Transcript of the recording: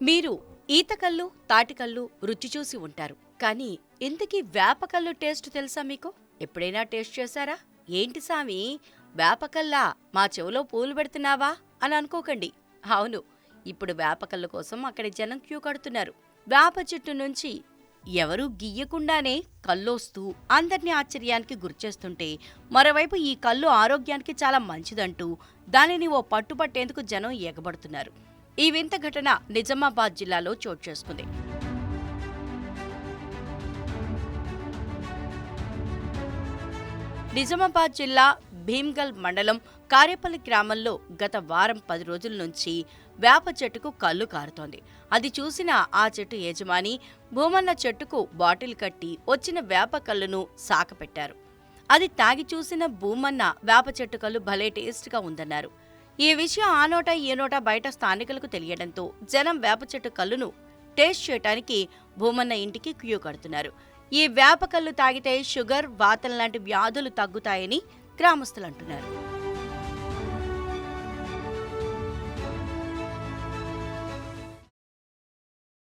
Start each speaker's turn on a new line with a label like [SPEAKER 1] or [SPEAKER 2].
[SPEAKER 1] మీరు ఈతకల్లు తాటికల్లు రుచి చూసి ఉంటారు. కానీ ఇంతకీ వేపకల్లు టేస్ట్ తెలుసా మీకు? ఎప్పుడైనా టేస్ట్ చేశారా? ఏంటి సామి? వేపకల్లా మా చెవులో పూలు పెడుతున్నావా? అని అనుకోకండి. అవును ఇప్పుడు వేపకల్లు కోసం అక్కడ జనం క్యూ కడుతున్నారు. వేప చెట్టు నుంచి ఎవరూ గియ్యకుండానే కల్లోస్తూ అందరినీ ఆశ్చర్యానికి గురిచేస్తుంటే మరోవైపు ఈ కళ్ళు ఆరోగ్యానికి చాలా మంచిదంటూ దానిని ఓ పట్టుపట్టేందుకు జనం ఎగబడుతున్నారు ఈ వింత ఘటన నిజామాబాద్ జిల్లాలో చోటు చేసుకుంది. నిజామాబాద్ జిల్లా భీమ్గల్ మండలం కారేపల్లి గ్రామంలో గత వారం పది రోజుల నుంచి వేప చెట్టుకు కళ్ళు కారుతోంది. అది చూసిన ఆ చెట్టు యజమాని భూమన్న చెట్టుకు బాటిల్ కట్టి వచ్చిన వేప కళ్ళును సాకపెట్టారు. అది తాగి చూసిన భూమన్న వేప చెట్టు కళ్ళు భలే టేస్ట్గా ఉందన్నారు. ఈ విషయం ఆ నోట ఈ నోట బయట స్థానికులకు తెలియడంతో జనం వేప చెట్టు కళ్ళును టేస్ట్ చేయడానికి భూమన్న ఇంటికి క్యూ కడుతున్నారు. ఈ వేప కళ్ళు తాగితే షుగర్ వాతం లాంటి వ్యాధులు తగ్గుతాయని గ్రామస్తులు అంటున్నారు.